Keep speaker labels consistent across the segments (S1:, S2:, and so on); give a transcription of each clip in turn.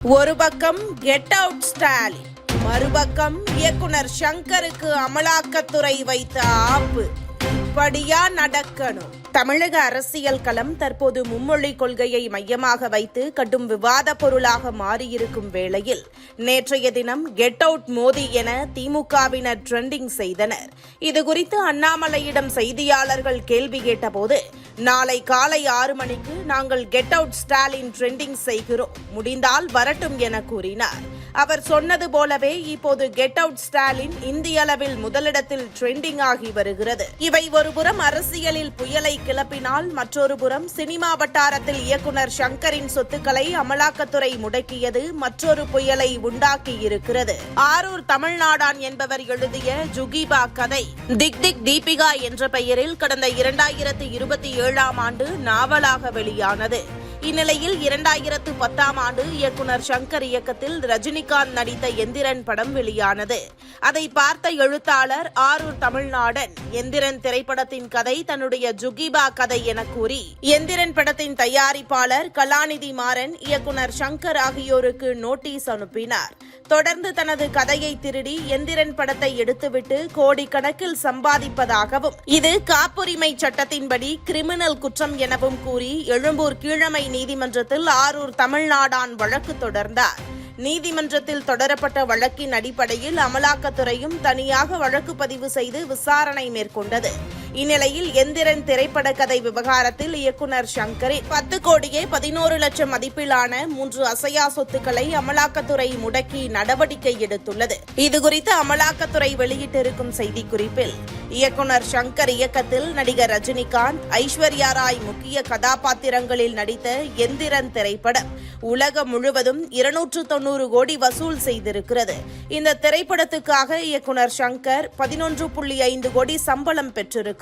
S1: ஒரு பக்கம் get out Stalin மறுபக்கம் இயக்குனர் சங்கருக்கு அமலாக்கத்துறை வைத்த ஆப்பு. இப்படியா நடக்கணும். தமிழக அரசியல் களம் தற்போது மும்மொழி கொள்கையை மையமாக வைத்து கடும் விவாத பொருளாக மாறியிருக்கும் வேளையில் நேற்றைய தினம் கெட் அவுட் மோடி என திமுகவினர் ட்ரெண்டிங் செய்தனர். இதுகுறித்து அண்ணாமலையிடம் செய்தியாளர்கள் கேள்வி கேட்டபோது நாளை காலை ஆறு மணிக்கு நாங்கள் கெட் அவுட் ஸ்டாலின் ட்ரெண்டிங் செய்கிறோம். முடிந்தால் வரட்டும் என கூறினார். அவர் சொன்னது போலவே இப்போது கெட் அவுட் ஸ்டாலின் இந்திய அளவில் முதலிடத்தில் ட்ரெண்டிங் ஆகி வருகிறது. இவை ஒருபுறம் அரசியலில் புயலை கிளப்பினால் மற்றொரு புறம் சினிமா வட்டாரத்தில் இயக்குனர் சங்கரின் சொத்துக்களை அமலாக்கத்துறை முடக்கியது மற்றொரு புயலை உண்டாக்கி இருக்கிறது. ஆரூர் தமிழ்நாடான் என்பவர் எழுதிய ஜுகிபா கதை. திக் திக் தீபிகா என்ற பெயரில் கடந்த இரண்டாயிரத்து இருபத்தி ஏழாம் ஆண்டு நாவலாக வெளியானது. இந்நிலையில் இரண்டாயிரத்து பத்தாம் ஆண்டு இயக்குனர் சங்கர் இயக்கத்தில் ரஜினிகாந்த் நடித்த எந்திரன் படம் வெளியானது. அதை பார்த்த எழுத்தாளர் ஆரூர் தமிழ்நாடன் எந்திரன் திரைப்படத்தின் கதை தன்னுடைய ஜுகிபா கதை என கூறி எந்திரன் படத்தின் தயாரிப்பாளர் கலாநிதி மாறன் இயக்குனர் சங்கர் ஆகியோருக்கு நோட்டீஸ் அனுப்பினார். தொடர்ந்து தனது கதையை திருடி எந்திரன் படத்தை எடுத்துவிட்டு கோடிக்கணக்கில் சம்பாதிப்பதாகவும் இது காப்புரிமை சட்டத்தின்படி கிரிமினல் குற்றம் எனவும் கூறி எழும்பூர் கீழமை நீதிமன்றத்தில் ஆரூர் தமிழ்நாடான் வழக்கு தொடர்ந்தார். நீதிமன்றத்தில் தொடரப்பட்ட வழக்கின் அடிப்படையில் அமலாக்கத்துறையும் தனியாக வழக்கு பதிவு செய்து விசாரணை மேற்கொண்டது. இந்நிலையில் எந்திரன் திரைப்பட கதை விவகாரத்தில் இயக்குனர் சங்கரி பத்து கோடியே பதினோரு லட்சம் மதிப்பிலான மூன்று அசையா சொத்துக்களை அமலாக்கத்துறை முடக்கி நடவடிக்கை எடுத்துள்ளது. இதுகுறித்து அமலாக்கத்துறை வெளியிட்டிருக்கும் செய்திக்குறிப்பில் இயக்குனர் சங்கர் இயக்கத்தில் நடிகர் ரஜினிகாந்த் ஐஸ்வர்யா ராய் முக்கிய கதாபாத்திரங்களில் நடித்த எந்திரன் திரைப்படம் உலகம் முழுவதும் இருநூற்று தொண்ணூறு கோடி வசூல் செய்திருக்கிறது. இந்த திரைப்படத்துக்காக இயக்குனர் சங்கர் பதினொன்று புள்ளி ஐந்து கோடி சம்பளம் பெற்றிருக்கிறார்.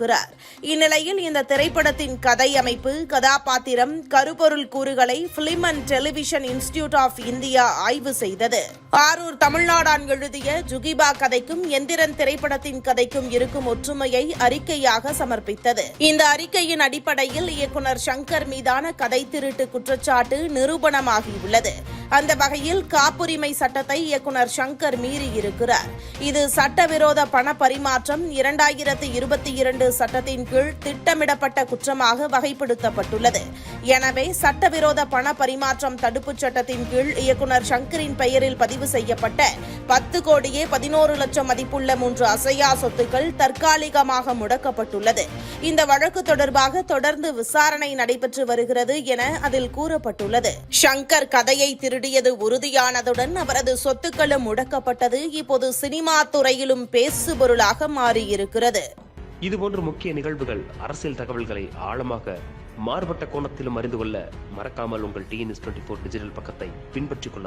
S1: இந்நிலையில் இந்த திரைப்படத்தின் கதை அமைப்பு கதாபாத்திரம் கருப்பொருள் கூறுகளை film and television institute of India ஆய்வு செய்தது. ஆரூர் தமிழ்நாடான் எழுதிய ஜுகிபா கதைக்கும் எந்திரன் திரைப்படத்தின் கதைக்கும் இருக்கும் ஒற்றுமையை அறிக்கையாக சமர்ப்பித்தது. இந்த அறிக்கையின் அடிப்படையில் இயக்குனர் சங்கர் மீதான கதை திருட்டு குற்றச்சாட்டு நிரூபணமாகியுள்ளது. அந்த வகையில் காப்புரிமை சட்டத்தை இயக்குனர் சங்கர் மீறியிருக்கிறார். இது சட்டவிரோத பண பரிமாற்றம் இரண்டாயிரத்து இருபத்தி இரண்டு சட்டத்தின் கீழ் திட்டமிடப்பட்ட குற்றமாக வகைப்படுத்தப்பட்டுள்ளது. எனவே சட்டவிரோத பண பரிமாற்றம் தடுப்புச் சட்டத்தின் கீழ் இயக்குனர் சங்கரின் பெயரில் பதிவு செய்யப்பட்ட பத்து கோடியே பதினோரு லட்சம் மதிப்புள்ள மூன்று அசையா சொத்துக்கள் தற்காலிகமாக முடக்கப்பட்டுள்ளது. இந்த வழக்கு தொடர்பாக தொடர்ந்து விசாரணை நடைபெற்று வருகிறது என அதில் கூறப்பட்டுள்ளது. சங்கர் கதையை திரு திருடியது உறுதியானதுடன் அவரது சொத்துக்களும் முடக்கப்பட்டது. இப்போது சினிமா துறையிலும் பேசுபொருளாக மாறியிருக்கிறது.
S2: இதுபோன்ற முக்கிய நிகழ்வுகள் அரசியல் தகவல்களை ஆழமாக மாறுபட்ட கோணத்திலும் அறிந்து கொள்ள மறக்காமல் உங்கள் டிஎன்எஸ் டுவெண்ட்டி ஃபோர் டிஜிட்டல் பக்கத்தை பின்பற்றிக் கொள்ள